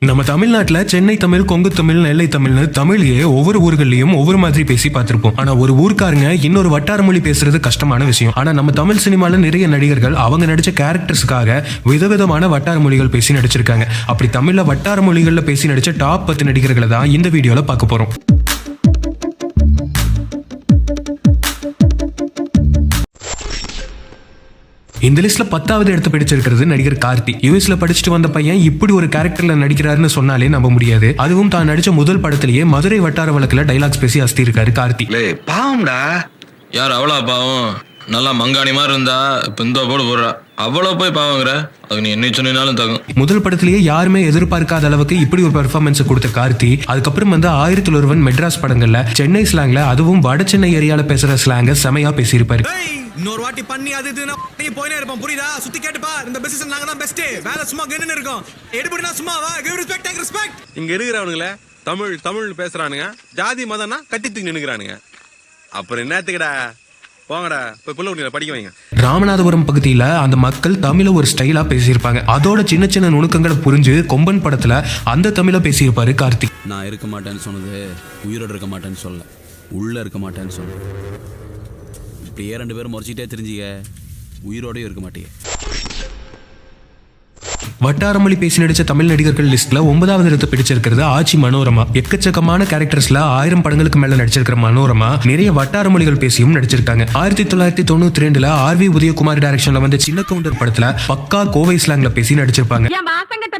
நம்ம தமிழ்நாட்டில் சென்னை தமிழ் கொங்கு தமிழ் நெல்லை தமிழ்னு தமிழையே ஒவ்வொரு ஊர்கள்லயும் ஒவ்வொரு மாதிரி பேசி பார்த்திருப்போம். ஆனா ஒரு ஊர்க்காரங்க இன்னொரு வட்டார மொழி பேசுறது கஷ்டமான விஷயம். ஆனா நம்ம தமிழ் சினிமால நிறைய நடிகர்கள் அவங்க நடிச்ச கேரக்டர்ஸ்க்காக விதவிதமான வட்டார மொழிகள் பேசி நடிச்சிருக்காங்க. அப்படி தமிழ்ல வட்டார மொழிகள்ல பேசி நடிச்ச டாப் பத்து நடிகர்களை தான் இந்த வீடியோல பார்க்க போறோம். இந்த லிஸ்ட்ல பத்தாவது இடத்தை பிடிச்சிருக்கிறது நடிகர் கார்த்தி. யூஎஸ்ல படிச்சுட்டு வந்த பையன் இப்படி ஒரு கேரக்டர்ல நடிக்கிறாருன்னு சொன்னாலே நம்ப முடியாது. அதுவும் தான் நடிச்ச முதல் படத்திலேயே மதுரை வட்டார வழக்குல டைலாக்ஸ் பேசி அஸ்தி இருக்காரு கார்த்தி பாவம்டா. யார் அவ்வளோ பாவம்? நல்லா மங்காணி மாதிரி இருந்தா இப்போ இந்த போடு போடுறா. அவ்வளோ போய் பாவங்கிற? அது நீ என்ன சொன்னாலும் தகும். முதல் படத்திலேயே யாருமே எதிர்பார்க்காத அளவுக்கு இப்படி ஒரு பெர்ஃபார்மன்ஸ் கொடுத்த கார்த்தி. அதுக்கப்புறம் வந்து ஆயிரத்தில் ஒருவன் மெட்ராஸ் படங்கள்ல சென்னை ஸ்லாங்ல அதுவும் வட சென்னை ஏரியால பேசுற ஸ்லாங்க செமையா பேசியிருப்பாரு. இன்னொரு வாட்டி பண்ணி அது இதுன்னு நீ போயினே இருப்போம். புரியுதா? சுத்தி கேட்டுப்பா. இந்த பிசினஸ் நாங்க தான் பெஸ்ட் வேலை சும்மா கென்னு இருக்கோம். எடுபடினா சும்மா வா. கிவ் ரெஸ்பெக்ட் டேக் ரெஸ்பெக்ட் இங்க இருக்கிறவனுங்கள தமிழ் தமிழ் பேசுறானுங்க. ஜாதி மதம்னா கட்டி தூக்கி நின்னுக்கிறானுங்க. அப்புறம் என்னத்துக்குடா போங்கடா. போய் புள்ள குட்டிகளை படிக்க வைங்க. ராமநாதபுரம் பகுதியில அந்த மக்கள் தமிழ ஒரு ஸ்டைலா பேசியிருப்பாங்க. அதோட சின்ன சின்ன நுணுக்கங்களை புரிஞ்சு கொம்பன் படத்துல அந்த தமிழ பேசியிருப்பாரு கார்த்திக். நான் இருக்க மாட்டேன்னு சொன்னது உயிரோடு இருக்க மாட்டேன்னு சொல்ல உள்ள இருக்க மாட்டேன்னு சொல்ல இப்படியே ரெண்டு பேரும் முறைச்சிட்டே தெரிஞ்சிக்க. உயிரோடயும் இருக்க மாட்டீங்க வட்டாரமொழி பேசி நடிச்ச தமிழ் நடிகர்கள் லிஸ்ட்ல ஒன்பதாவது இடத்தை பிடிச்சிருக்கிறது ஆச்சி மனோரமா. எக்கச்சக்கமான கேரக்டர்ஸ்ல ஆயிரம் படங்களுக்கு மேல நடிச்சிருக்கிற மனோரமா நிறைய வட்டார மொழிகள் பேசியும் நடிச்சிருக்காங்க. ஆயிரத்தி தொள்ளாயிரத்தி தொண்ணூத்தி ரெண்டுல ஆர் வி உதயகுமார் டைரக்ஷன்ல வந்த சின்ன கவுண்டர் படத்துல பக்கா கோவை ஸ்லாங்ல பேசி நடிச்சிருப்பாங்க.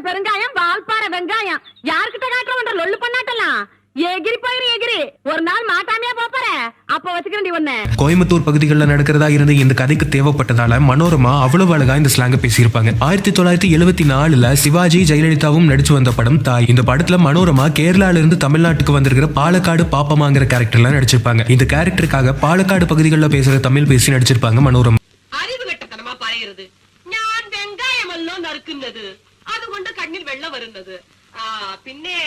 பெருங்காயம் வால்பாறை வெங்காயம். யார்கிட்ட காட்டுறவன்ற லொல்லு பண்ணாட்டலாம் கோயம்புத்தூர் பகுதிகளில் நடக்கிறதா இருந்து இந்த கதைக்கு தேவைப்பட்டதால மனோரமா அவ்வளவு அழகா இந்த ஸ்லாங்க பேசியிருப்பாங்க. ஆயிரத்தி தொள்ளாயிரத்தி எழுபத்தி நாலுல சிவாஜி ஜெயலலிதாவும் நடிச்சு வந்த படம் தாய். இந்த படத்துல மனோரமா கேரளால இருந்து தமிழ்நாட்டுக்கு வந்திருக்கிற பாலக்காடு பாப்பமாங்கிற கேரக்டர் எல்லாம் நடிச்சிருப்பாங்க. இந்த கேரக்டருக்காக பாலக்காடு பகுதிகளில் பேசுற தமிழ் பேசி நடிச்சிருப்பாங்க மனோரமா. அது கொண்டு கண்ணில் வெள்ளம் வருந்தது பின்னே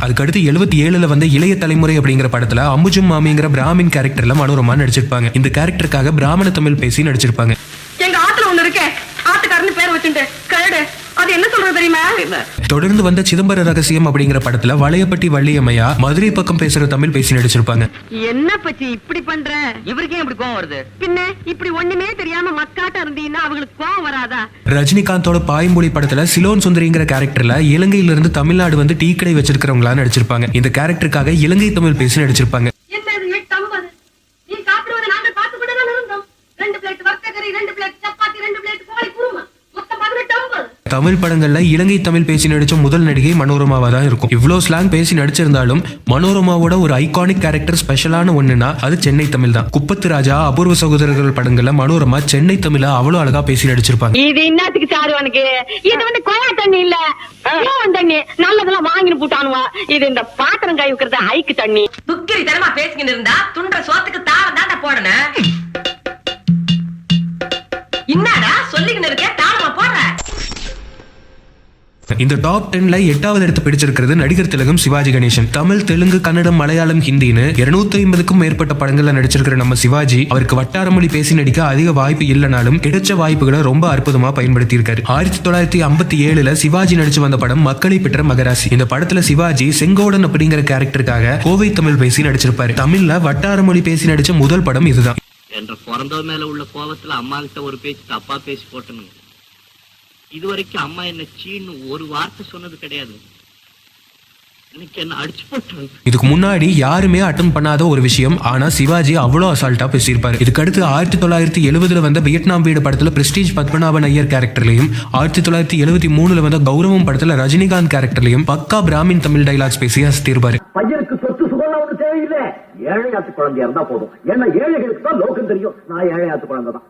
அதுக்கு அடுத்து எழுபத்தி ஏழுல வந்த இளைய தலைமுறை அப்படிங்கிற படத்துல அம்புஜும் மாமிங்கிற பிராமின் கேரக்டர் எல்லாம் மனோரமா நடிச்சிருப்பாங்க. இந்த கேரக்டருக்காக பிராமண தமிழ் பேசி நடிச்சிருப்பாங்க. எங்க ஆத்துல ஒண்ணு இருக்கே. ஆத்துக்காரன்னு பேர் வச்சுட்டு. அது என்ன சொல்றது தெரியுமா? தொடர்ந்து வந்த சிதம்பர ரகசியம் அப்படிங்கிற படத்துல வளையப்பட்டி வள்ளியம்மையா மதுரை பக்கம் பேசுற தமிழ் பேசி நடிச்சிருப்பாங்க. என்ன பச்சி இப்படி பண்ற? இவருக்கே இப்படி கோவம் வருது. பின்ன இப்படி ஒண்ணுமே தெரியாம மக்காட்ட இருந்தீங்கன்னா அவங்களுக்கு கோவம் வராதா? ரஜினிகாந்தோட பாய்மொழி படத்துல சிலோன் சுந்தரிங்கிற கேரக்டர்ல இலங்கையில இருந்து தமிழ்நாடு வந்து டீ கடை வச்சிருக்கிறவங்களா நடிச்சிருப்பாங்க. இந்த கேரக்டருக்காக இலங்கை தமிழ் பேசி நடிச்சிருப்பாங்க. தமிழ் படங்கள்ல இலங்கை தமிழ் பேசி நடிச்ச முதல் நடிகை மனோரமாவா தான் இருக்கும். இவ்வளவு ஸ்லாங் பேசி நடிச்சிருந்தாலும் மனோரமாவோட ஒரு ஐகானிக் கேரக்டர் ஸ்பெஷலான ஒண்ணுனா அது சென்னை தமிழ் தான். குப்பத்து ராஜா அபூர்வ சகோதரர்கள் படங்கள்ல மனோரமா சென்னை தமிழ அவ்வளவு அழகா பேசி நடிச்சிருப்பாங்க. இது என்னத்துக்கு சாரு உனக்கு? இது வந்து கோவா தண்ணி இல்ல. தண்ணி. நல்லதெல்லாம் வாங்கிட்டு போட்டானுவா. இது இந்த பாத்திரம் கை வைக்கிறது ஐக்கு தண்ணி. துக்கிரி தனமா பேசிக்கிட்டு இருந்தா துண்ட சோத்துக்கு தாளம் தாண்டா போடணும். என்னடா சொல்லிக்கிட்டு இருக்க? தாளமா போடுற இந்த டாப் டென்ல எட்டாவது இடத்தை பிடிச்சிருக்கிறது நடிகர் திலகம் சிவாஜி கணேசன். தமிழ் தெலுங்கு கன்னடம் மலையாளம் ஹிந்தின்னு இருநூத்தி ஐம்பதுக்கும் மேற்பட்ட படங்கள்ல நடிச்சிருக்கிற நம்ம சிவாஜி அவருக்கு வட்டார மொழி பேசி நடிக்க அதிக வாய்ப்பு இல்லைனாலும் கிடைச்ச வாய்ப்புகளை ரொம்ப அற்புதமா பயன்படுத்தி இருக்காரு ஆயிரத்தி தொள்ளாயிரத்தி ஐம்பத்தி ஏழுல சிவாஜி நடிச்சு வந்த படம் மக்களை பெற்ற மகராசி. இந்த படத்துல சிவாஜி செங்கோடன் அப்படிங்கிற கேரக்டருக்காக கோவை தமிழ் பேசி நடிச்சிருப்பாரு. தமிழ்ல வட்டார மொழி பேசி நடிச்ச முதல் படம் இதுதான். என்ற பிறந்தவ மேல உள்ள கோவத்துல அம்மா கிட்ட ஒரு பேச்சு தப்பா பேசி போட்டனுங்க. இது வரைக்கும் அம்மா என்ன சீன்னு ஒரு வார்த்தை சொன்னது கிடையாது. இதுக்கு முன்னாடி யாருமே அட்டன் பண்ணாத ஒரு விஷயம். ஆனா சிவாஜி அவ்வளோ அசால்ட்டா பேசியிருப்பாரு. இதுக்கு அடுத்து ஆயிரத்தி தொள்ளாயிரத்தி எழுபதுல வந்த வியட்நாம் வீடு படத்துல பிரஸ்டீஜ் பத்மநாபன் ஐயர் கேரக்டர்லயும் ஆயிரத்தி தொள்ளாயிரத்தி எழுபத்தி மூணுல வந்த கௌரவம் படத்துல ரஜினிகாந்த் கேரக்டர்லயும் பக்கா பிராமின் தமிழ் டைலாக்ஸ் பேசி அசத்திருப்பாரு. பையனுக்கு சொத்து சுகம்லாம் ஒண்ணு தேவையில்லை. ஏழையாத்து குழந்தையா இருந்தா போதும். ஏன்னா ஏழைகளுக்கு தான் லோகம் தெரியும். நான் ஏழையாத்து குழந்தை தான்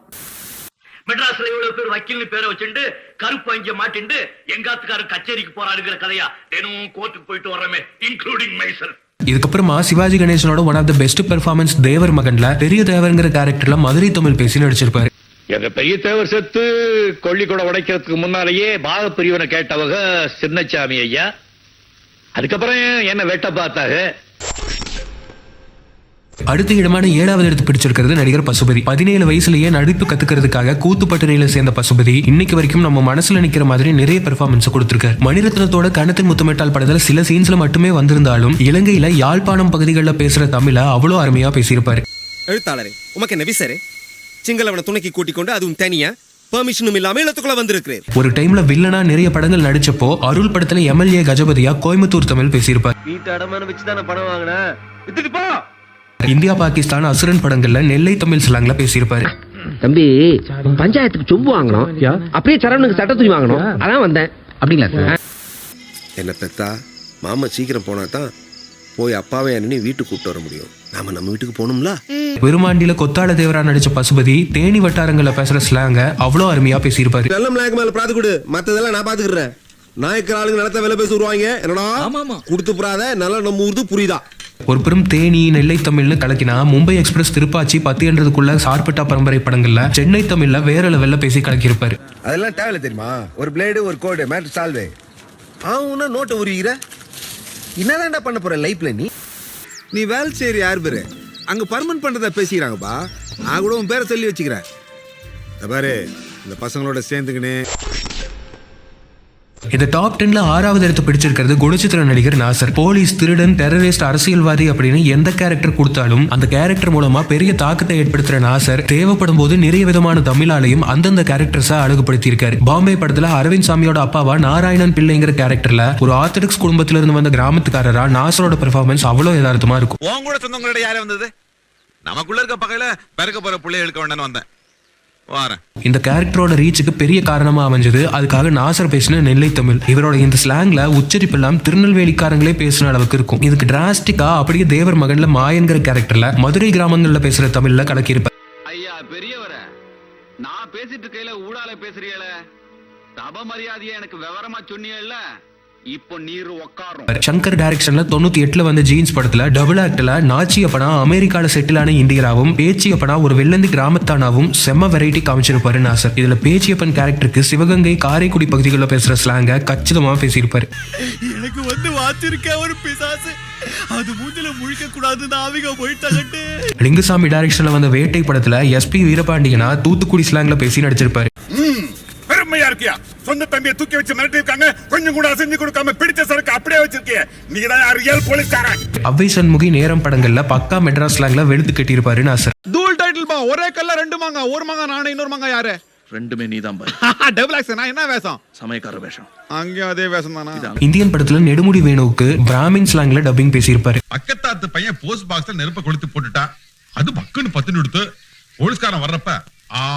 மெட்ராஸ்ல இவ்வளவு பேர் வக்கீல்னு பேரை வச்சுட்டு கருப்பு அங்க மாட்டிண்டு எங்காத்துக்காரர் கச்சேரிக்கு போறாருங்கிற கதையா தினமும் கோர்ட்டுக்கு போயிட்டு வர்றமே இன்க்ளூடிங் மைசல் இதுக்கப்புறமா Sivaji கணேசனோட one of the best performance Thevar மகன்ல பெரிய தேவருங்கிற கேரக்டர்ல மதுரை தமிழ் பேசி நடிச்சிருப்பாரு. எங்க பெரிய தேவர் செத்து கொள்ளி கூட உடைக்கிறதுக்கு முன்னாலேயே பாக பிரிவினை கேட்டவங்க சின்னச்சாமி ஐயா. அதுக்கப்புறம் என்ன வெட்ட பார்த்தாங்க? அடுத்த இடமான ஏழாவது இடத்து பிடிச்சிருக்கிறது நடிகர் பசுபதி. பதினேழு வயசுலயே நடிப்பு கத்துக்கிறதுக்காக கூத்துப்பட்டறையில சேர்ந்த பசுபதி இன்னைக்கு வரைக்கும் நம்ம மனசுல நிக்கிற மாதிரி நிறைய பெர்ஃபார்மன்ஸ் கொடுத்திருக்காரு. மணிரத்னத்தோட கணத்தின் முத்தமிட்டால் படத்துல சில சீன்ஸ்ல மட்டுமே வந்திருந்தாலும் இலங்கையில யாழ்ப்பாணம் பகுதிகளில் பேசுற தமிழ அவ்வளோ அருமையா பேசியிருப்பாரு. எழுத்தாளரே உமக்கு என்ன விசரு சிங்களவனை துணைக்கு கூட்டிக் கொண்டு அதுவும் தனியா? பெர்மிஷனும் இல்லாம இல்லத்துக்குள்ள வந்திருக்கிறேன். ஒரு டைம்ல வில்லனா நிறைய படங்கள் நடிச்சப்போ அருள் படத்துல எம்எல்ஏ கஜபதியா கோயம்புத்தூர் தமிழ் பேசியிருப்பார். வீட்டு அடமான வச்சு தானே பணம் வாங்கினேன் வித்துட்டு போ! இந்தியா பாகிஸ்தான் அசுரன் படங்கள்ல நெல்லை தமிழ் ஸ்லாங்ல பேசியிருப்பாரு. தம்பி பஞ்சாயத்துக்கு சொம்பு வாங்கணும். அப்படியே சரவணுக்கு சட்ட துணி வாங்கணும். அதான் வந்தேன். அப்படிங்களா சார்? என்ன பெத்தா மாமா சீக்கிரம் போனா தான் போய் அப்பாவை என்னன்னு வீட்டுக்கு கூப்பிட்டு வர முடியும். நாம நம்ம வீட்டுக்கு போகணும்ல? பெருமாண்டில கொத்தாள தேவரா நடிச்ச பசுபதி தேனி வட்டாரங்கள்ல பேசுற ஸ்லாங்க அவ்வளோ அருமையா பேசியிருப்பாரு. வெள்ளம் நாயக்கு மேல பிராது கொடு. மத்ததெல்லாம் நான் பாத்துக்கிறேன். நாயக்கர் ஆளுங்க நிலத்த விலை பேசி வருவாங்க என்னடா? கொடுத்து புறாத நல்லா நம்ம ஊர்து புரியுதா? ஒரு பெரும் தேனி நெல்லை தமிழ்னு கலக்கினா மும்பை எக்ஸ்பிரஸ் திருப்பாச்சி பத்து என்றதுக்குள்ள சார்பட்டா பரம்பரை படங்கள்ல சென்னை தமிழ்ல வேற லெவல்ல பேசி கலக்கியிருப்பாரு. அதெல்லாம் தேவையில்ல தெரியுமா? ஒரு பிளேடு ஒரு கோடு மேட்ரு சால்வே ஆவுன்னா நோட்டை உருகிற? என்னதான்டா பண்ண போற லைஃப்ல நீ? நீ வேலை செய்யற யார் பேரு? அங்க பர்மனன்ட் பண்றத பேசிக்கிறாங்கப்பா. நான் கூட உன் பேரை சொல்லி வச்சுக்கிறேன். பாரு இந்த பசங்களோட சேர்ந்துக்கினே. இந்த டாப் டென்ல ஆறாவது இடத்து பிடிச்சிருக்கிறது குணச்சித்திர நடிகர் நாசர். போலீஸ் திருடன் டெரரிஸ்ட் அரசியல்வாதி அப்படின்னு எந்த கேரக்டர் கொடுத்தாலும் அந்த கேரக்டர் மூலமா பெரிய தாக்கத்தை ஏற்படுத்துற நாசர். தேவைப்படும் போது நிறைய விதமான தமிழாலையும் அந்தந்த கேரக்டர்ஸை அழகுபடுத்தியிருக்காரு. பாம்பே படத்துல அரவிந்த் சாமியோட அப்பாவா நாராயணன் பிள்ளைங்கிற கேரக்டர்ல ஒரு ஆர்த்தடாக்ஸ் குடும்பத்துல இருந்து வந்த கிராமத்துக்காரரா நாசரோட பெர்ஃபார்மன்ஸ் அவ்வளவு யதார்த்தமா இருக்கும். உன் கூட சொந்தங்களோட யாரே வந்தது? நமக்குள்ள இருக்க பகையில பிறக்க போற பிள்ளை எடுக்க வேண்டாம்னு வந்தேன். வாரேன். இந்த கேரக்டரோட ரீச்சுக்கு பெரிய காரணமா அமைஞ்சது. அதுக்காக நாசர் பேசின நெல்லை தமிழ். இவரோட இந்த ஸ்லாங்ல உச்சரிப்பு எல்லாம் திருநெல்வேலிக்காரங்களே பேசுன அளவுக்கு இருக்கும். இதுக்கு டிராஸ்டிக்கா அப்படியே தேவர் மகன்ல மாயன்கிற கேரக்டர்ல மதுரை கிராமங்கள்ல பேசுற தமிழ்ல கலக்கியிருப்பார் ஐயா பெரியவர. நான் பேசிட்டு இருக்கையில ஊடால பேசுறீங்கள தப மரியாதையா எனக்கு விவரமா சொன்னீங்கல்ல சங்கர் டைரக்ஷன்ல தொண்ணூத்தி எட்டுல வந்த ஜீன்ஸ் படத்துல டபுள் ஆக்ட்ல நாச்சியப்பனா அமெரிக்கால செட்டிலான இந்தியராவும் பேச்சியப்பனா ஒரு வெள்ளந்தி கிராமத்தானாவும் செம்ம வெரைட்டி காமிச்சிருப்பாரு நாசர். இதுல பேச்சியப்பன் கேரக்டருக்கு சிவகங்கை காரைக்குடி பகுதிகளில் பேசுற ஸ்லாங்க கச்சிதமா பேசியிருப்பாரு. எனக்கு வந்து வாச்சிருக்க ஒரு பிசாசு. அது மூஞ்சில முழிக்க கூடாதுன்னு ஆவிக போயிட்டாங்கட்டு லிங்குசாமி டைரக்ஷன்ல வந்த வேட்டை படத்துல எஸ்பி வீரபாண்டியனா தூத்துக்குடி ஸ்லாங்ல பேசி நடிச்சிருப்பாரு. சொந்த தம்பியை தூக்கி வச்சு மிரட்டி இருக்காங்க. கொஞ்சம் கூட செஞ்சு கொடுக்காம பிடிச்ச சரக்கு அப்படியே வச்சிருக்கிய. நீங்க தான் ரியல் போலீஸ்காரன். அவ்வை சண்முகி நேரம் படங்கள்ல பக்கா மெட்ராஸ் ஸ்லாங்ல வெளுத்து கட்டியிருப்பாரு நாசர் தூள் டைட்டில் பா. ஒரே கல்ல ரெண்டு மாங்க. ஒரு மாங்க நானே இன்னொரு மாங்க யாரு? ரெண்டுமே நீதான் பாரு டபுள் ஆக்ஸ் நான் என்ன வேஷம்? சமயக்கார வேஷம். அங்கேயும் அதே வேஷம் தானா? இந்தியன் படத்துல நெடுமுடி வேணுவுக்கு பிராமின் ஸ்லாங்ல டப்பிங் பேசியிருப்பாரு. பக்கத்தாத்து பையன் போஸ்ட் பாக்ஸ்ல நெருப்ப கொளுத்து போட்டுட்டான். அது பக்குன்னு பத்துன்னு எடுத்து போலீஸ்காரன் வர்றப்ப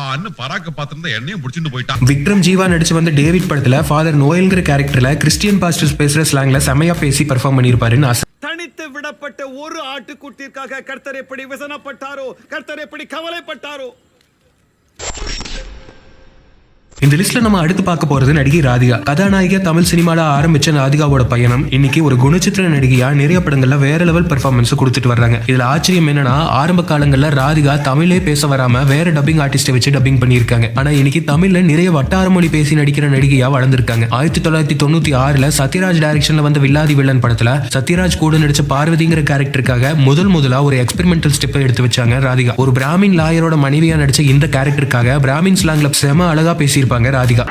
ஆன்னு பராக்க பாத்திருந்த எண்ணெயும் புடிச்சிட்டு போயிட்டான். விக்ரம் ஜீவா நடிச்சு வந்த டேவிட் படத்துல ஃபாதர் நோயல்ங்கிற கேரக்டர்ல கிறிஸ்டியன் பாஸ்டர்ஸ் பேசுற ஸ்லாங்ல செமையா பேசி பெர்ஃபார்ம் பண்ணியிருப்பாரு நாசர் தனித்து விடப்பட்ட ஒரு ஆட்டுக்குட்டிற்காக கர்த்தர் எப்படி விசனப்பட்டாரோ கர்த்தர் எப்படி கவலைப்பட்டாரோ இந்த லிஸ்ட்ல நம்ம அடுத்து பார்க்க போறது நடிகை ராதிகா. கதாநாயகியா தமிழ் சினிமால ஆரம்பிச்ச ராதிகாவோட பயணம் இன்னைக்கு ஒரு குணச்சித்திர நடிகையா நிறைய படங்கள்ல வேற லெவல் பெர்ஃபார்மன்ஸ் கொடுத்துட்டு வர்றாங்க. இதுல ஆச்சரியம் என்னன்னா ஆரம்ப காலங்கள்ல ராதிகா தமிழே பேச வராம வேற டப்பிங் ஆர்டிஸ்ட வச்சு டப்பிங் பண்ணியிருக்காங்க. ஆனா இன்னைக்கு தமிழ்ல நிறைய வட்டார மொழி பேசி நடிக்கிற நடிகையா வளர்ந்திருக்காங்க. ஆயிரத்தி தொள்ளாயிரத்தி தொண்ணூத்தி ஆறுல சத்யராஜ் டைரக்ஷன்ல வந்த வில்லாதி வில்லன் படத்துல சத்யராஜ் கூட நடிச்ச பார்வதிங்கிற கேரக்டருக்காக முதல் முதலா ஒரு எக்ஸ்பெரிமெண்டல் ஸ்டெப்பை எடுத்து வச்சாங்க ராதிகா. ஒரு பிராமின் லாயரோட மனைவியா நடிச்ச இந்த கேரக்டருக்காக பிராமின் ஸ்லாங்ல செம அழகா பேசியிருப்பாங்க ராதிகா.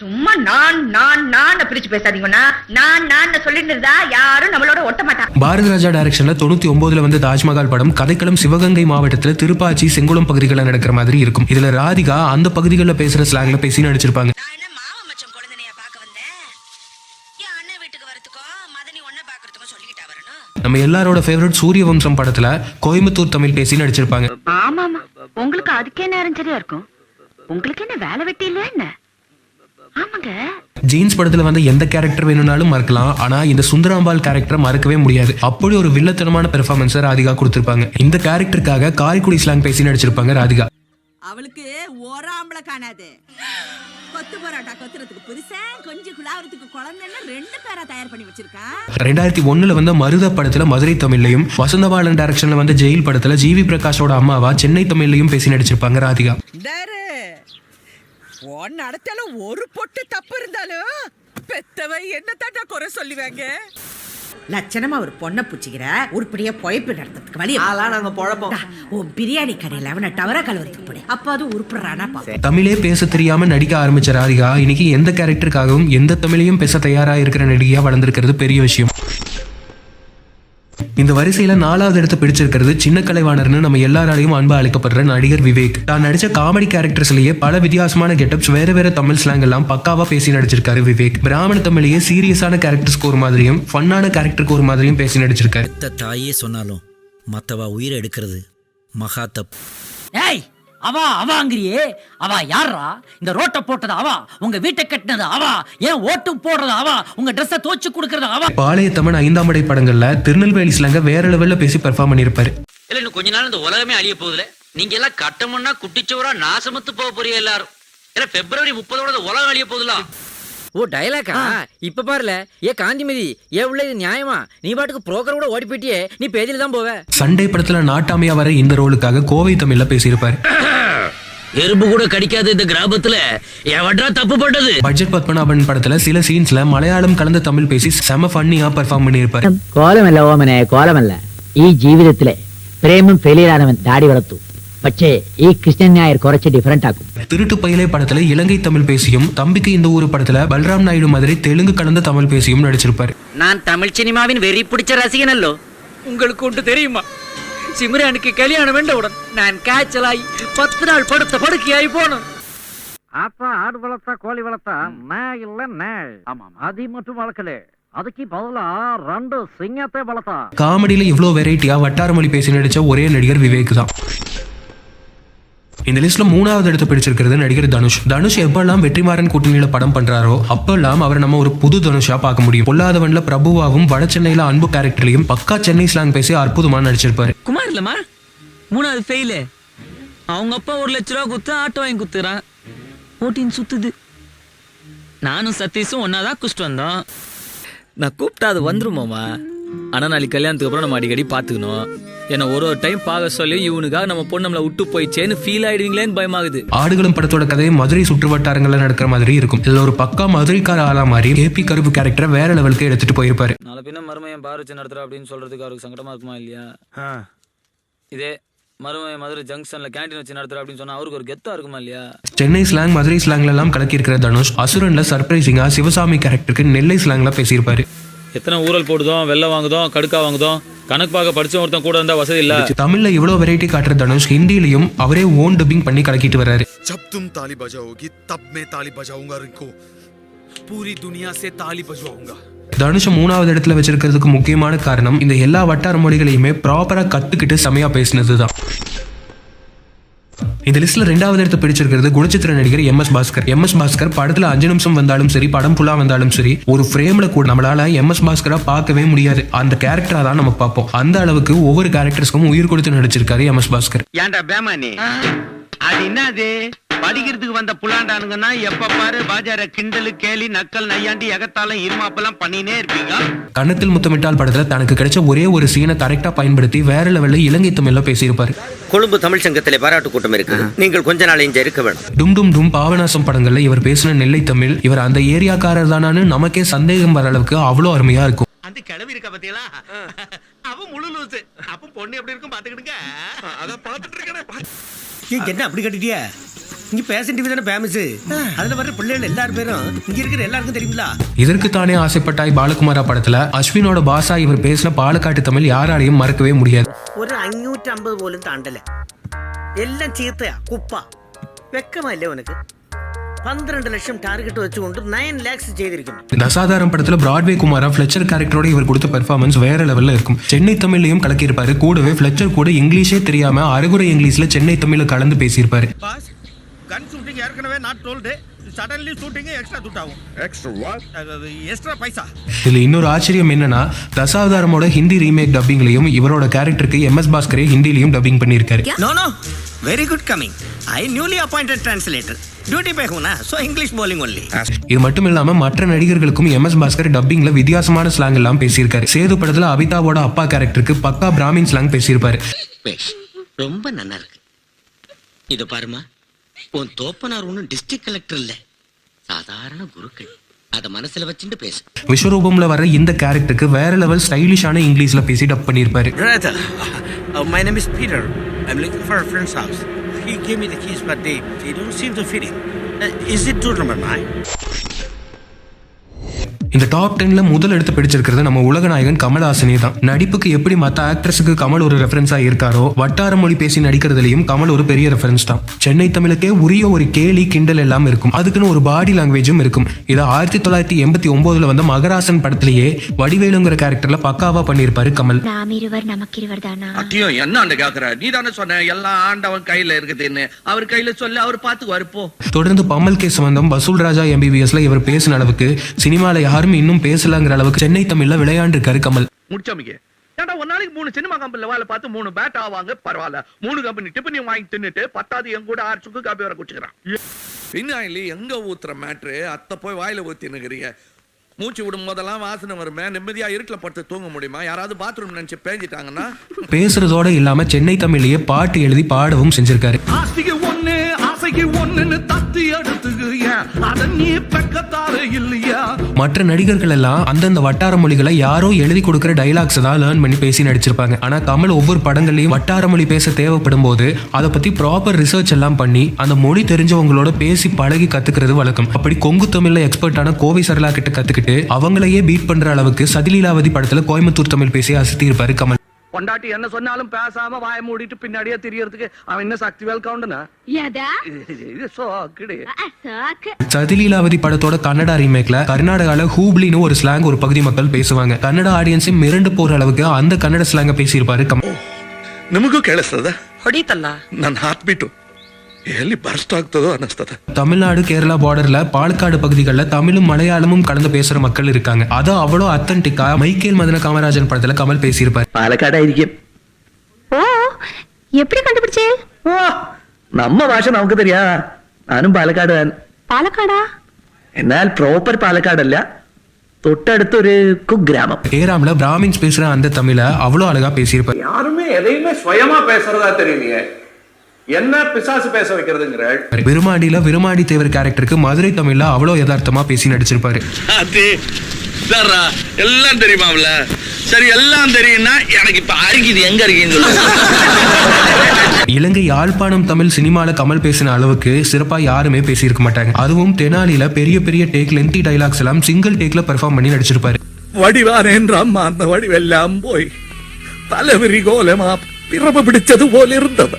சும்மா நான் நான் நான் பிரிச்சு பேசாதீங்கன்னா நான் நான் சொல்லிட்டு இருந்தா யாரும் நம்மளோட ஒட்ட மாட்டான் பாரத ராஜா டைரக்ஷன்ல தொண்ணூத்தி ஒன்பதுல வந்து தாஜ்மஹால் படம் கதைக்களம் சிவகங்கை மாவட்டத்துல திருப்பாச்சி செங்குளம் பகுதிகளில் நடக்கிற மாதிரி இருக்கும். இதுல ராதிகா அந்த பகுதிகளில் பேசுற ஸ்லாங்ல பேசி நடிச்சிருப்பாங்க. நம்ம எல்லாரோட ஃபேவரட் சூரிய வம்சம் படத்துல கோயம்புத்தூர் தமிழ் பேசி நடிச்சிருப்பாங்க. ஆமா ஆமா உங்களுக்கு அதுக்கே நேரம் சரியா இருக்கும். உங்களுக்கு என்ன வேலை வெட்டி இல்லையா என்ன? ஆமாங்க. ஜீன்ஸ் படத்துல வந்து எந்த கேரக்டர் வேணும்னாலும் மறக்கலாம். ஆனா இந்த சுந்தராம்பாள் கேரக்டரை மறக்கவே முடியாது. அப்படி ஒரு வில்லத்தனமான பெர்ஃபார்மன்ஸ் ராதிகா கொடுத்திருப்பாங்க. இந்த கேரக்டருக்காக காரைக்குடி ஸ்லாங் பேசி நடிச்சிருப்பாங்க ராதிகா. அவளுக்கு ஒரு ஆம்பளை காணாது. கொத்து பரோட்டா கொத்துறதுக்கு புருஷன் கொஞ்சம் குழாவறதுக்கு குழந்தைன்னு ரெண்டு பேரா தயார் பண்ணி வச்சிருக்கான் ரெண்டாயிரத்தி ஒண்ணுல வந்த மருத படத்துல மதுரை தமிழ்லையும் வசந்தபாலன் டைரக்ஷன்ல வந்த ஜெயில் படத்துல ஜிவி பிரகாஷோட அம்மாவா சென்னை தமிழ்லையும் பேசி நடிச்சிருப்பாங்க ராதிகா. உன் நடத்தால ஒரு பொட்டு தப்பு இருந்தாலும் பெத்தவ என்ன தாண்டா குறை சொல்லுவாங்க? லட்சணமா ஒரு பொண்ணை புச்சிக்கிற உருப்படியா பொழைப்பு நடத்துறதுக்கு வழி அதெல்லாம் நாங்க பொழப்போம். உன் பிரியாணி கடையில அவனை டவரா கலவரத்துக்கு போடு. அப்ப அது உருப்படுறானா தமிழே பேச தெரியாம நடிக்க ஆரம்பிச்ச ராதிகா இன்னைக்கு எந்த கேரக்டருக்காகவும் எந்த தமிழையும் பேச தயாரா இருக்கிற நடிகையா வளர்ந்திருக்கிறது பெரிய விஷயம். இந்த வரிசையில நாலாவது இடத்தை பிடிச்சிருக்கிறது சின்ன கலைவாணர்னு நம்ம எல்லாராலையும் அன்பா அழைக்கப்படுற நடிகர் விவேக். தான் நடிச்ச காமெடி கேரக்டர்ஸ்லயே பல வித்தியாசமான கெட்டப்ஸ் வேற வேற தமிழ் ஸ்லாங் எல்லாம் பக்காவா பேசி நடிச்சிருக்காரு விவேக். பிராமண தமிழையே சீரியஸான கேரக்டர்ஸ்க்கு ஒரு மாதிரியும் ஃபன்னான கேரக்டருக்கு ஒரு மாதிரியும் பேசி நடிச்சிருக்காரு. தாயே சொன்னாலும் மத்தவா உயிரை எடுக்கிறது மகா தப்பு. ஏய் அவா அவாங்கிறியே. அவா யாரா இந்த ரோட்டை போட்டது அவா. உங்க வீட்டை கட்டினது அவா. ஏன் ஓட்டு போடுறது அவா? உங்க ட்ரெஸ்ஸை தோச்சு கொடுக்கறது அவா? பாளையத்தமன் ஐந்தாம் படை படங்கள்ல திருநெல்வேலி ஸ்லாங்க வேற லெவல்ல பேசி பெர்ஃபார்ம் பண்ணியிருப்பாரு. இல்ல இன்னும் கொஞ்ச நாள் இந்த உலகமே அழிய போகுதுல. நீங்க எல்லாம் கட்டமுன்னா குட்டிச்சோரா நாசமத்து போக போறீங்க எல்லாரும். இல்ல பிப்ரவரி முப்பதோட உலகம் அழிய போகுதுலாம் ஓ டயலாக்கா இப்ப பாருல. ஏ காந்திமதி ஏ உள்ள இது நியாயமா? நீ பாட்டுக்கு புரோக்கர் கூட ஓடி போயிட்டியே. நீ பேதியில தான் போவ? சண்டே படத்துல நாட்டாமையா வர இந்த ரோலுக்காக கோவை தமிழ்ல பேசியிருப்பாரு. எறும்பு கூட கடிக்காத இந்த கிராமத்துல எவடா தப்பு பண்றது பட்ஜெட் பத்மநாபன் படத்துல சில சீன்ஸ்ல மலையாளம் கலந்த தமிழ் பேசி செம ஃபன்னியா பெர்ஃபார்ம் பண்ணியிருப்பாரு. கோலமல்ல ஓமனே கோலமல்ல ஈ ஜீவிதத்திலே பிரேமும் ஃபெயிலியர் ஆனவன் தாடி வளர்த்து. പക്ഷേ ഈ കൃഷ്ണൻ നായർ കുറച്ച് ഡിഫറെന്റ് ആക്കും திருட்டு பயிலை படத்துல இலங்கை தமிழ் பேசியும் தம்பிக்கு இந்த ஊரு படத்துல பல்ராம் நாயுடு மாதிரி தெலுங்கு கலந்த தமிழ் பேசியும் நடிச்சிருப்பாரு நான் தமிழ் சினிமாவின் வெறி பிடிச்ச ரசிகனல்லோ உங்களுக்கு ஒன்று தெரியுமா சிம்ரானுக்கு கல்யாணம் வேண்டவுடன் நான் காய்ச்சலாய் பத்து நாள் படுத்த படுக்கையாய் போனேன் ஆத்தா ஆடு வளர்த்தா கோழி வளர்த்தா நான் இல்ல நாள் ஆமா அது மட்டும் வளர்க்கல அதுக்கு பதிலா ரெண்டு சிங்கத்தை வளர்த்தா காமெடியில இவ்வளவு வெரைட்டியா வட்டார மொழி பேசி நடிச்ச ஒரே நடிகர் விவேக் தான் இந்த லிஸ்ட்ல மூணாவது இடத்தை பிடிச்சிருக்கிறது நடிகர் தனுஷ். தனுஷ் எப்பெல்லாம் வெற்றிமாறன் கூட்டணியில படம் பண்றாரோ அப்பெல்லாம் அவர் நம்ம ஒரு புது தனுஷா பார்க்க முடியும். பொல்லாதவன்ல பிரபுவாவும் வட சென்னையில அன்பு கேரக்டர்லயும் பக்கா சென்னை ஸ்லாங் பேசி அற்புதமா நடிச்சிருப்பாரு. குமார் இல்லம்மா மூணாவது ஃபெயிலு அவங்க அப்பா ஒரு லட்ச ரூபா குத்து ஆட்டோ வாங்கி குத்துறான். ஓட்டின் சுத்துது. நானும் சதீஷும் ஒன்னாதான் குஷ்டு வந்தோம். நான் கூப்பிட்டா அது வந்துருமாமா ஆனா நாளைக்கு கல்யாணத்துக்கு அப்புறம் நம்ம அடிக்கடி பாத்துக்கணும் ஏன்னா ஒரு ஒரு டைம் பார்க்க சொல்லி இவனுக்காக நம்ம பொண்ணு நம்மளை விட்டு போயிச்சேன்னு ஃபீல் ஆயிடுவீங்களேன்னு பயமாகுது. ஆடுகளும் படத்தோட கதையை மதுரை சுற்று வட்டாரங்கள்ல நடக்கிற மாதிரி இருக்கும். இதுல ஒரு பக்கா மதுரைக்கார ஆளா மாதிரி கேபி கருப்பு கேரக்டரை வேற லெவலுக்கு எடுத்துட்டு போயிருப்பாரு. நாளை பின்ன மருமையன் பாரூச்சு நடத்துறா அப்படின்னு சொல்றதுக்கு அவருக்கு சங்கடமா இருக்குமா இல்லையா? இதே மருமையன் மதுரை ஜங்ஷன்ல கேண்டீன் வச்சு நடத்துறா அப்படின்னு சொன்னா அவருக்கு ஒரு கெத்தா இருக்குமா இல்லையா? சென்னை ஸ்லாங் மதுரை ஸ்லாங்ல எல்லாம் கலக்கி இருக்கிற தனுஷ் அசுரன்ல சர்ப்ரைசிங்கா சிவசாமி கேரக்டருக்கு நெல்லை ஸ்லாங்ல பேசியிருப்பாரு. எத்தனை ஊரல் போடுதோம் வெள்ளம் வாங்குதோம் கடுக்கா வாங்குதோம் கணக்கு பார்க்க படிச்ச ஒருத்தன் கூட இருந்தா வசதி இல்ல. தமிழ்ல இவ்வளவு வெரைட்டி காட்டுற தனுஷ் ஹிந்திலையும் அவரே ஓன் டப்பிங் பண்ணி கலக்கிட்டு வர்றாரு. ஜப் தும் தாலி பஜாவோகி தப் மே தாலி பஜாவுங்க இருக்கோ. பூரி துனியா சே தாலி பஜாவுங்க. தனுஷம் மூணாவது இடத்துல வச்சிருக்கிறதுக்கு முக்கியமான காரணம் இந்த எல்லா வட்டார மொழிகளையுமே ப்ராப்பரா கத்துக்கிட்டு செமையா பேசினதுதான். இந்த லிஸ்ட்ல ரெண்டாவது இடத்தை பிடிச்சிருக்கிறது குணச்சித்திர நடிகர் M S Bhaskar. M S Bhaskar படத்துல அஞ்சு நிமிஷம் வந்தாலும் சரி படம் ஃபுல்லா வந்தாலும் சரி ஒரு ஃப்ரேம்ல கூட நம்மளால எம் எஸ் பாஸ்கரா பார்க்கவே முடியாது. அந்த கேரக்டரா தான் நம்ம பார்ப்போம். அந்த அளவுக்கு ஒவ்வொரு கேரக்டர்ஸ்க்கும் உயிர் கொடுத்து நடிச்சிருக்காரு எம் எஸ் பாஸ்கர். ஏன்டா பேமானி? அது என்னது? படிக்கிறதுக்கு வந்த புலாண்டானுங்கன்னா எப்ப பாரு பாஜார கிண்டலு கேலி நக்கல் நையாண்டி எகத்தாலும் இருமாப்பெல்லாம் பண்ணினே இருப்பீங்க. கன்னத்தில் முத்தமிட்டால் படத்துல தனக்கு கிடைச்ச ஒரே ஒரு சீனை கரெக்டா பயன்படுத்தி வேற லெவல்ல இலங்கை தமிழ்ல பேசியிருப்பாரு. கொழும்பு தமிழ் சங்கத்திலே பாராட்டு கூட்டம் இருக்கு நீங்கள் கொஞ்ச நாள் இங்க இருக்க வேணும். டும் டும் டும் பாவநாசம் படங்கள்ல இவர் பேசின நெல்லை தமிழ் இவர் அந்த ஏரியாக்காரர் தானான்னு நமக்கே சந்தேகம் வர அளவுக்கு அவ்வளோ அருமையா இருக்கும். அந்த கிளவி இருக்க பத்தியலா அவ முழு லூசு. அப்ப பொண்ணு எப்படி இருக்கும் பாத்துக்கிடுங்க. அதான் பார்த்துட்டு இருக்கேனே. என்ன அப்படி கட்டிட்டிய? இங்க பேசன் டிவி தானே ஃபேமஸ் அதுல வர்ற பிள்ளைகள் எல்லாரும் பேரும் இங்க இருக்கிற எல்லாருக்கும் தெரியுங்களா இதற்கு தானே ஆசைப்பட்டாய் பாலகுமாரா படத்துல அஸ்வினோட பாசா இவர் பேசின பாலக்காட்டு தமிழ் யாராலையும் மறக்கவே முடியாது. ഒരു അഞ്ഞൂറ്റമ്പത് പോലും താണ്ടല്ല എല്ലാം ചീത്തയാ കുപ്പ വെക്കമല്ലേ ഉനക്ക് പന്ത്രണ്ട് ലക്ഷം ടാർഗറ്റ് വെച്ചുകൊണ്ട് നയൻ ലാക്സ് ചെയ്തിരിക്കുന്നു தசாதாரம் படத்துல பிராட்வே குமாரா ஃபிளெச்சர் கேரக்டரோட இவர் கொடுத்த பெர்ஃபார்மன்ஸ் வேற லெவல்ல இருக்கும் சென்னை தமிழ்லையும் கலக்கியிருப்பாரு கூடவே ஃபிளெச்சர் கூட இங்கிலீஷே தெரியாம அரைகுறை இங்கிலீஷ்ல சென்னை தமிழ்ல கலந்து பேசியிருப்பாரு பாஸ் கன் ஷூட்டிங் ஏற்கனவே not told suddenly shooting extra shoot ஆகும். எக்ஸ்ட்ரா வாட் எக்ஸ்ட்ரா பைசா இதில் இன்னொரு ஆச்சரியம் என்னன்னா தசாவதாரமோட ஹிந்தி ரீமேக் டப்பிங்லயும் இவரோட கேரக்டருக்கு எம் எஸ் பாஸ்கரே ஹிந்திலையும் டப்பிங் பண்ணியிருக்காரு. No no very good coming I newly appointed translator English polling only இது மட்டும் இல்லாமல் மற்ற நடிகர்களுக்கும் எம் எஸ் பாஸ்கர் டப்பிங்ல வித்தியாசமான ஸ்லாங் எல்லாம் பேசியிருக்காரு. சேது படத்தில் அபிதாவோட அப்பா கேரக்டருக்கு பக்கா பிராமின் ஸ்லாங் பேசியிருப்பாரு. ரொம்ப நல்லா இருக்கு. இது பாருமா உன் தோப்பனார் ஒன்றும் டிஸ்ட்ரிக்ட் கலெக்டர் இல்ல சாதாரண குருக்கள் அத மனசுல வச்சுட்டு பேசு விஸ்வரூபம்ல வர இந்த கேரக்டருக்கு வேற லெவல் ஸ்டைலிஷான இங்கிலீஷ்ல பேசி dub uh, my name is Peter. I'm looking for a friend's house. He gave me the keys, but they, they don't seem to fit in. Uh, is it two number nine? இந்த top டென்ல முதல் எடுத்து பிடிச்சிருக்கிறது நம்ம உலகநாயகன் கமல்ஹாசனே தான். நடிப்புக்கு எப்படி மத்த ஆக்ட்ரஸுக்கு கமல் ஒரு ரெஃபரன்ஸா இருக்காரோ வட்டார மொழி பேசி நடிக்கிறதுலயும் கமல் ஒரு பெரிய ரெஃபரன்ஸ் தான். சென்னை தமிழுக்கே உரிய ஒரு கேலி கிண்டல் எல்லாம் இருக்கும். அதுக்குன்னு ஒரு பாடி லாங்குவேஜும் இருக்கும். இதை ஆயிரத்தி தொள்ளாயிரத்தி எண்பத்தி ஒன்பதுல வந்த மகராசன் படத்திலேயே வடிவேலுங்கிற கேரக்டர்ல பக்காவா பண்ணியிருப்பாரு கமல். நாம் இருவர் நமக்கிருவர் தானா அத்தியம் என்ன அந்த கேக்குற? நீ தானே சொன்ன எல்லாம் ஆண்டவன் கையில இருக்குதுன்னு. அவர் கையில சொல்லி அவர் பாத்துக்குவாரு போ. தொடர்ந்து பம்மல் கே சம்பந்தம் வசூல் ராஜா எம்பிபிஎஸ்ல இவர் பேசின அளவுக்கு சினிமால யாரும் இன்னும் பேசலங்கிற அளவுக்கு சென்னை தமிழ்ல விளையாண்டிருக்காரு கமல். முடிச்சமிக்க. ஏன்டா ஒரு நாளைக்கு மூணு சினிமா கம்பெனில வேலை பார்த்து மூணு பேட் ஆவாங்க? பரவாயில்ல. மூணு கம்பெனி டிஃபனி வாங்கி தின்னுட்டு பத்தாவது என் கூட ஆறு சுக்கு காப்பி வர குடிச்சுக்கிறான். பின்னாயில எங்க ஊத்துற மேட்ரு அத்தை போய் வாயில ஊத்தினுக்கிறீங்க மூச்சு விடும் போதெல்லாம் வாசனை வருமே? நிம்மதியா இருட்டில் படுத்து தூங்க முடியுமா? யாராவது பாத்ரூம் நினைச்சு பேஞ்சிட்டாங்கன்னா? பேசுறதோட இல்லாம சென்னை தமிழ்லயே பாட்டு எழுதி பாடவும் செஞ்சிருக்காரு. ஒண்ணுன்னு தத்தி மற்ற நடிகர்கள் எல்லாம் அந்தந்த வட்டார மொழிகளை யாரோ எழுதி கொடுக்கிற டைலாக்ஸ் தான் லேர்ன் பண்ணி பேசி நடிச்சிருப்பாங்க. ஆனா கமல் ஒவ்வொரு படங்கள்லயும் வட்டார மொழி பேச தேவைப்படும் போது அதை பத்தி ப்ராப்பர் ரிசர்ச் எல்லாம் பண்ணி அந்த மொழி தெரிஞ்சவங்களோட பேசி பழகி கத்துக்கிறது வழக்கம். அப்படி கொங்கு தமிழ்ல எக்ஸ்பர்ட்டான கோவை சரலா கிட்ட கத்துக்கிட்டு அவங்களையே பீட் பண்ற அளவுக்கு சதிலீலாவதி படத்துல கோயம்புத்தூர் தமிழ் பேசி அசத்தியிருப்பாரு கமல். பொண்டாட்டி என்ன சொன்னாலும் பேசாம வாய மூடிட்டு பின்னாடியே தெரியறதுக்கு அவன் என்ன சக்தி வேல் கவுண்டனா எதா இது சோக்கிடு சாக்கு சதிலீலாவதி படத்தோட கன்னடா ரீமேக்ல கர்நாடகால ஹூப்ளின்னு ஒரு ஸ்லாங் ஒரு பகுதி மக்கள் பேசுவாங்க கன்னட ஆடியன்ஸே மிரண்டு போற அளவுக்கு அந்த கன்னட ஸ்லாங்க பேசியிருப்பாரு கமல் ನಿಮಗೂ ಕೇಳಿಸ್ತದ ಹೊಡಿತಲ್ಲ ನನ್ನ ಹಾರ್ಟ್ ಬೀಟು ಎಲ್ಲಿ ಬರ್ಸ್ಟ್ ಆಗ್ತದೋ ಅನ್ನಿಸ್ತದ தமிழ்நாடு கேரளா பார்டர்ல பாலக்காடு பகுதிகளில் தமிழும் மலையாளமும் கலந்து பேசுற மக்கள் இருக்காங்க அதை அவ்வளோ அத்தன்டிக்கா மைக்கேல் மதன காமராஜன் படத்துல கமல் பேசியிருப்பாரு പാലക്കാടായിരിക്കും ஓ எப்படி கண்டுபிடிச்சே ഓ നമ്മ ഭാഷ നമുക്ക് തരിയാ ഞാനും പാലക്കാട് பாலக்காடா എന്നാൽ പ്രോപ്പർ പാലക്കാടല്ല തൊട്ടടുത്തൊരു കുഗ്രാമം ஏராம்ல பிராமின்ஸ் பேசுற அந்த தமிழை அவ்வளோ அழகா பேசியிருப்பாரு யாருமே எதையுமே சுயமா பேசுறதா தெரியலையே என்ன பிசாசு பேச வைக்கிறதுங்கிற விருமாண்டியில விருமாண்டி தேவர் கேரக்டருக்கு மதுரை தமிழ்ல அவ்வளோ யதார்த்தமா பேசி நடிச்சிருப்பாரு. எல்லாம் தெரியுமாப்ல சரி எல்லாம் தெரியும்னா எனக்கு இப்ப அரிக்குது எங்க இருக்கீங்க இலங்கை யாழ்ப்பாணம் தமிழ் சினிமால கமல் பேசின அளவுக்கு சிறப்பா யாருமே பேசியிருக்க மாட்டாங்க. அதுவும் தெனாலில பெரிய பெரிய டேக் லென்த்தி டைலாக்ஸ் எல்லாம் சிங்கிள் டேக்ல பெர்ஃபார்ம் பண்ணி நடிச்சிருப்பாரு. வடிவானேன்ற அம்மா அந்த வடிவெல்லாம் போய் தலைவிரி கோலமா பிறப்பு பிடிச்சது போல இருந்தது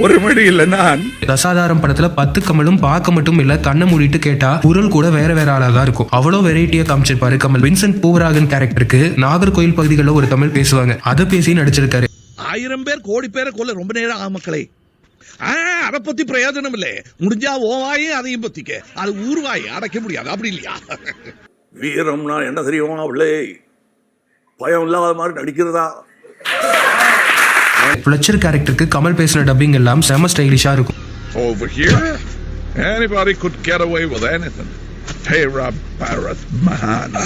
ஒரு வழியில் நான். தசாதாரம் படத்துல பத்து கமலும் பார்க்க மட்டும் இல்ல கண்ணை மூடிட்டு கேட்டா குரல் கூட வேற வேற ஆளா தான் இருக்கும். அவ்வளோ வெரைட்டியா காமிச்சிருப்பாரு கமல். வின்சென்ட் பூவராகன் கேரக்டருக்கு நாகர்கோயில் பகுதிகளில் ஒரு தமிழ் பேசுவாங்க. அதை பேசி நடிச்சிருக்காரு. ஆயிரம் பேர் கோடி பேரை கொல்ல ரொம்ப நேரம் ஆகும் மக்களே. அதை பத்தி பிரயோஜனம் இல்லை. முடிஞ்சா ஓ வாயும் அதையும் பத்திக்க. அது ஊர்வாய் அடைக்க முடியாது. அப்படி இல்லையா? வீரம்னா என்ன தெரியுமா அவளே பயம் இல்லாத மாதிரி நடிக்கிறதா? ஃபிளச்சர் கேரக்டருக்கு கமல் பேசின டப்பிங் எல்லாம் செம ஸ்டைலிஷா இருக்கும். Over here, anybody could get away with anything. Tera Bharat Mahan.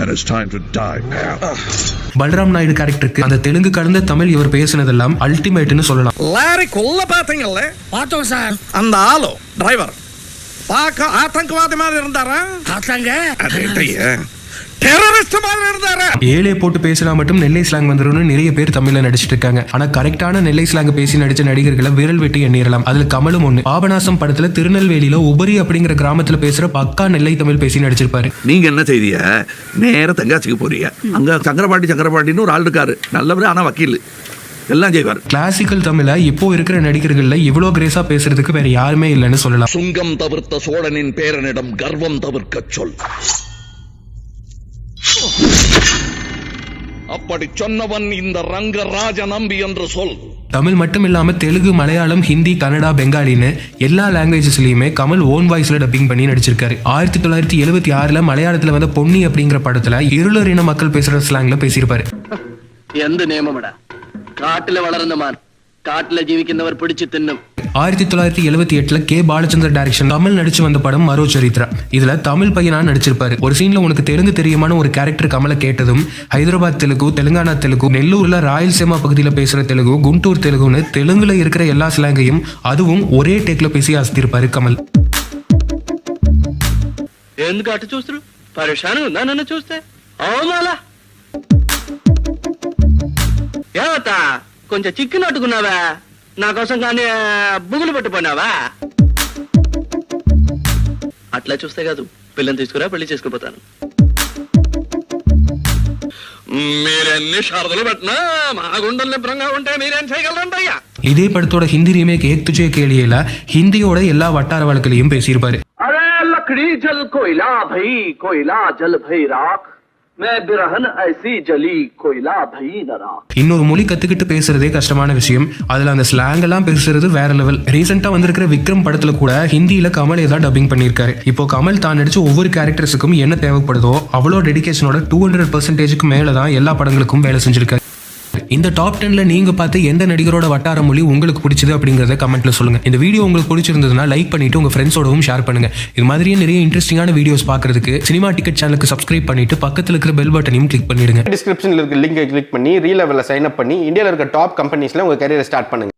And it's time to die now. Balram Naidu கேரக்டருக்கு அந்த தெலுங்கு கலந்த தமிழ் இவர் பேசினதெல்லாம் அல்டிமேட்னு சொல்லலாம். லாரி கொல்ல பாத்தீங்கல்ல? பார்த்தோம் சார். அந்த ஆளு டிரைவர் பார்க்க ஆத்தங்கவாதி மாதிரி இருந்தாரா? பார்த்தாங்க டெரரிஸ்ட் மாதிரி இருந்தாரா. ஏழே போட்டு பேசினா மட்டும் நெல்லை ஸ்லாங் வந்துரும்னு நிறைய பேர் தமிழ்ல நடிச்சிட்டு இருக்காங்க. ஆனா கரெக்டான நெல்லை ஸ்லாங் பேசி நடிச்ச நடிகர்களை விரல் வெட்டி எண்ணிரலாம் அதுல கமலும் ஒண்ணு. பாபநாசம் படத்துல திருநெல்வேலியில உபரி அப்படிங்கிற கிராமத்துல பேசுற பக்கா நெல்லை தமிழ் பேசி நடிச்சிருப்பாரு. நீங்க என்ன செய்திய? நேர தெங்காசிக்கு போறீங்க. அங்க சங்கரபாண்டி சங்கரபாண்டின்னு ஒரு ஆள் இருக்காரு. நல்லவர் ஆனா வக்கீல். எல்லாம் செய்வார். கிளாசிக்கல் தமிழ இப்போ இருக்கிற நடிகர்கள்ல இவ்வளோ கிரேஸா பேசுறதுக்கு வேற யாருமே இல்லைன்னு சொல்லலாம். சுங்கம் தவிர்த்த சோழனின் பேரனிடம் கர்வம் தவிர்க்க சொல். அப்படி சொன்னவன் இந்த ரங்கராஜ நம்பி என்று சொல். தமிழ் மட்டும் இல்லாம தெலுங்கு மலையாளம் ஹிந்தி கன்னடா பெங்காலின்னு எல்லா லாங்குவேஜஸ்லையுமே கமல் ஓன் வாய்ஸில் டப்பிங் பண்ணி நடிச்சிருக்காரு. ஆயிரத்தி தொள்ளாயிரத்தி எழுபத்தி ஆறுல மலையாளத்துல வந்த பொன்னி அப்படிங்கிற படத்துல இருளர் இன மக்கள் பேசுற ஸ்லாங்ல பேசியிருப்பாரு. எந்த நியமமடா? காட்டுல வளர்ந்த மான். காட்டில் ஜீவிக்கின்றவர் பிடிச்சு தின்னும். ஆயிரத்தி தொள்ளாயிரத்தி எழுபத்தி எட்டுல கே பாலச்சந்தர் டைரக்ஷன் தமிழ் நடிச்சு வந்த படம் மரோ சரித்ரா இதுல தமிழ் பையனா நடிச்சிருப்பாரு ஒரு சீன்ல உனக்கு தெலுங்கு தெரியுமான ஒரு கேரக்டர் கமலை கேட்டதும் ஹைதராபாத் தெலுங்கு தெலுங்கானா தெலுங்கு நெல்லூர்ல ராயல்சீமா பகுதியில பேசுற தெலுங்கு குண்டூர் தெலுங்குன்னு தெலுங்குல இருக்கிற எல்லா ஸ்லாங்கையும் அதுவும் ஒரே டேக்ல பேசி அசத்திருப்பாரு கமல் ఎందుకు అటు చూస్తారు పరిశానం ఉందా నన్ను చూస్తే అవునాలా ఏమత్తా కొంచెం చిక్కినట్టుకున్నావా నా కోసం కానీ బుగులు పట్టుకున్నావా అట్లా చూస్తే కాదు పిల్లని తీసుకురా పెళ్లి చేసుకుపోతాను మీరెన్ని షరతులు పెట్టినా మా గుండెలు నిబ్రంగా ఉంటే మీరేం చేయగలరంటయ్యా இதே படத்தோட ஹிந்தி ரீமேக் ஏக் துஜே கேளியல ஹிந்தியோட எல்லா வட்டார வழக்குலையும் பேசியிருப்பாரு அரே லக்கடி ஜல் கோயிலா பை கோயிலா ஜல் பை ராக் இன்னொரு மொழி கத்துக்கிட்டு பேசுறதே கஷ்டமான விஷயம். அதுல அந்த ஸ்லாங் எல்லாம் பேசுறது வேற லெவல் ரீசெண்டா வந்திருக்கிற விக்ரம் படத்துல கூட ஹிந்தியில கமல் ஏதாவது டப்பிங் பண்ணிருக்காரு இப்போ கமல் தான் நடிச்சு ஒவ்வொரு கேரக்டர்ஸுக்கும் என்ன தேவைப்படுதோ அவ்வளோ டெடிக்கேஷனோட டூ ஹண்ட்ரட் பர்சன்டேஜுக்கு மேலதான் எல்லா படங்களுக்கும் வேலை செஞ்சிருக்காரு. இந்த டாப் டென்ல நீங்க பார்த்து எந்த நடிகரோட வட்டார மொழி உங்களுக்கு பிடிச்சது அப்படிங்கறத கமெண்ட்ல சொல்லுங்க. இந்த வீடியோ உங்களுக்கு பிடிச்சிருந்ததுன்னா லைக் பண்ணிட்டு உங்க ஃப்ரெண்ட்ஸோடவும் ஷேர் பண்ணுங்க. இது மாதிரியே நிறைய இன்ட்ரெஸ்டிங்கான வீடியோஸ் பாக்குறதுக்கு சினிமா டிக்கெட் சேனலுக்கு சப்ஸ்கிரைப் பண்ணிட்டு பக்கத்துல இருக்கிற பெல் பட்டனையும் கிளிக் பண்ணிடுங்க. டிஸ்கிரிப்ஷனில் இருக்க லிங்கை கிளிக் பண்ணி ரீ லெவலில் சைன் அப் பண்ணி இந்தியாவில் இருக்க டாப் கம்பெனிஸில் உங்கள் கரியரை ஸ்டார்ட் பண்ணுங்க.